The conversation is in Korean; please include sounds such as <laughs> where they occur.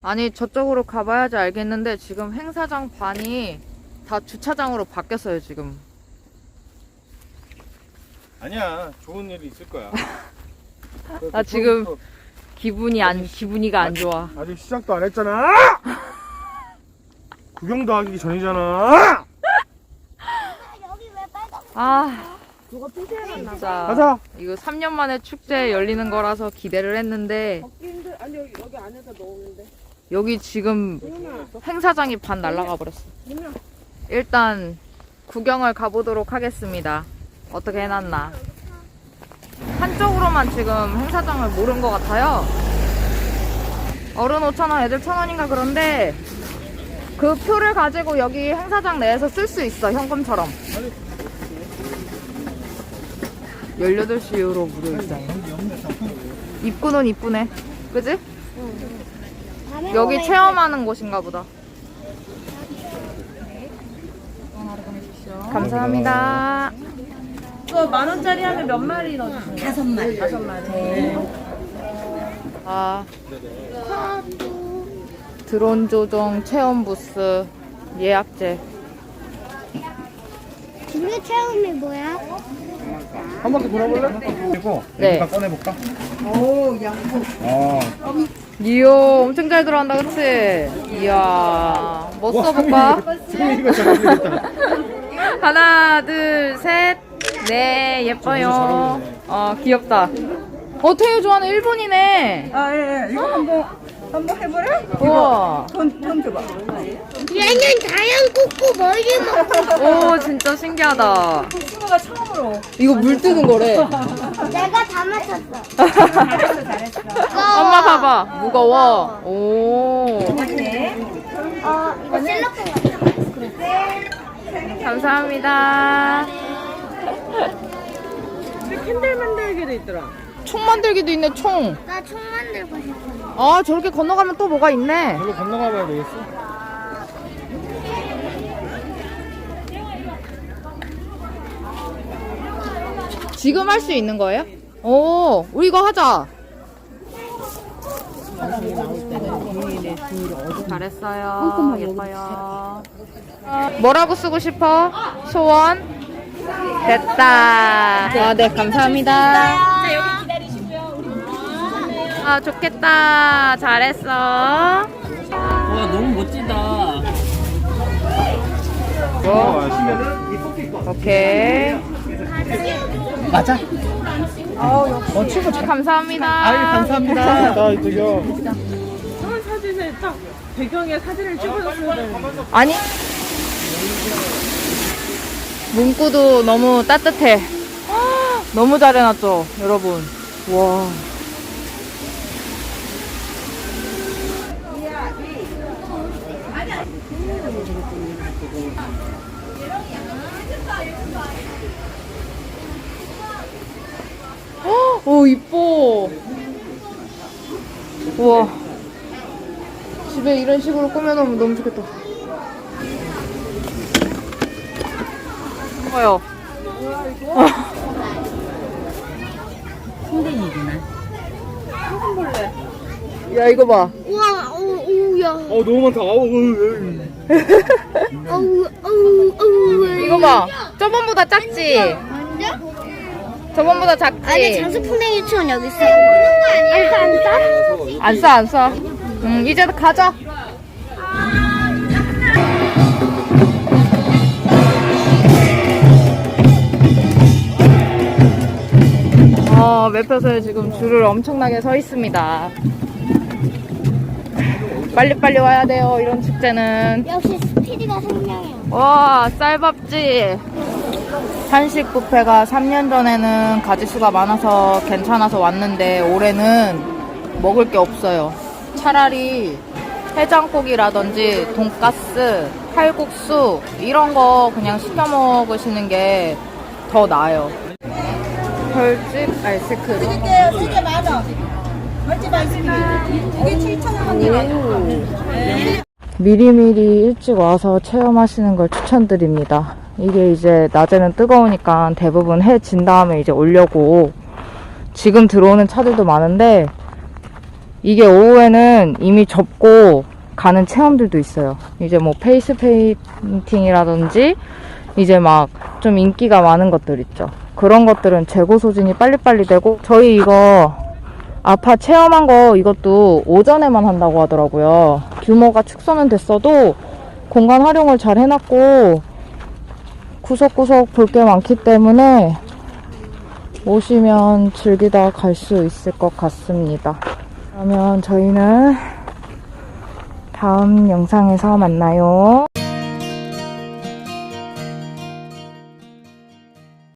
아니 저쪽으로 가봐야지 알겠는데 지금 행사장 반이 다 주차장으로 바뀌었어요 지금. 아니야 좋은 일이 있을 거야. <laughs> 나 지금 기분이 안 기분이가 안 좋아. 아직 시작도 안 했잖아! 구경도 하기 전이잖아! 여기 왜 빨간 아 진짜. 가자! 이거 3년 만에 축제 열리는 거라서 기대를 했는데. 힘들 아니 여기, 여기 안에다 넣었는데 여기 지금 행사장이 반 날라가 버렸어. 일단 구경을 가보도록 하겠습니다. 어떻게 해놨나. 한쪽으로만 지금 행사장을 모른 것 같아요. 어른 5천원 애들 1천원인가 그런데 그 표를 가지고 여기 행사장 내에서 쓸 수 있어 현금처럼. 18시 이후로 무료 입장 입구는 이쁘네. 그지? 밤에 여기 체험하는 곳인가 보다 감사합니다 이거 만 원짜리 하면 몇 마리 넣어주세요? 다섯 마리 다섯 마리 아, 드론 조종 체험 부스 예약제. 진료 체험이 뭐야? 한 바퀴 돌아볼래? 그리고 네. 여기다 꺼내볼까? 오 양복 어 이야, 엄청 잘 들어간다, 그치? 이야, 뭐 써볼까? 승민이가 잘하겠다 하나, 둘, 셋. 네, 예뻐요. 어, 귀엽다. 어, 태유 좋아하는 일본이네. 아 예 예. 이거 한번 한번 해보래? 우와. 돈, 돈 줘봐 얘는 자연 꽂고 머리 먹고 오, 진짜 신기하다. 승우가 처음으로 이거 물 뜨는 거래. 내가 다 맞췄어. 잘했어 잘했어 엄마 봐봐. 무거워. 오. 어, 이거 같아. 감사합니다. 캔들 만들기도 있더라 총 만들기도 있네, 총. 나 총 만들고 싶어. 아, 저렇게 건너가면 또 뭐가 있네. 별로 건너가 봐야 되겠어? 지금 할 수 있는 거예요? 오, 우리 이거 하자. 잘했어요. 예뻐요. 뭐라고 쓰고 싶어? 소원? 됐다. 아, 네, 감사합니다. 아, 좋겠다. 잘했어. 와 너무 멋지다. 뭐? 오케이. 맞아 감사합니다. 감사합니다 나 저기요 저런 사진을 딱 배경에 사진을 찍어줬어야 되는데 아니 문구도 너무 따뜻해 너무 잘 해놨죠 여러분 와 오 이뻐 우와 집에 이런 식으로 꾸며놓으면 너무 좋겠다. 뭐요? 야 이거 봐. 우와, 오, 오야. 어 너무 많다 아우 으, 어우, 어우, 어우. 이거 봐. 저번보다 작지? 저번보다 작지? 아니, 장수풍뎅이 유치원 여기 있어. 거 아니야? 안 싸? 안 써. 음, 이제 가자. 어, 매표소에 지금 줄을 엄청나게 서 있습니다. 빨리빨리 와야 돼요, 이런 축제는. 역시 스피디가 생명이야. 와, 쌀밥집. 한식 뷔페가 3년 전에는 가지수가 많아서 괜찮아서 왔는데 올해는 먹을 게 없어요. 차라리 해장국이라든지 돈가스, 칼국수 이런 거 그냥 시켜 먹으시는 게 더 나아요. 펄집 아이스크림. 드릴게요 세개 만원 멀지 말씀이 이게 7,000원이에요 미리미리 일찍 와서 체험하시는 걸 추천드립니다. 이게 이제 낮에는 뜨거우니까 대부분 해 진 다음에 이제 오려고 지금 들어오는 차들도 많은데 이게 오후에는 이미 접고 가는 체험들도 있어요. 이제 뭐 페이스 페인팅이라든지 이제 막 좀 인기가 많은 것들 있죠. 그런 것들은 재고 소진이 빨리빨리 되고 저희 이거 아파 체험한 거 이것도 오전에만 한다고 하더라고요. 규모가 축소는 됐어도 공간 활용을 잘 해놨고 구석구석 볼 게 많기 때문에 오시면 즐기다 갈 수 있을 것 같습니다. 그러면 저희는 다음 영상에서 만나요.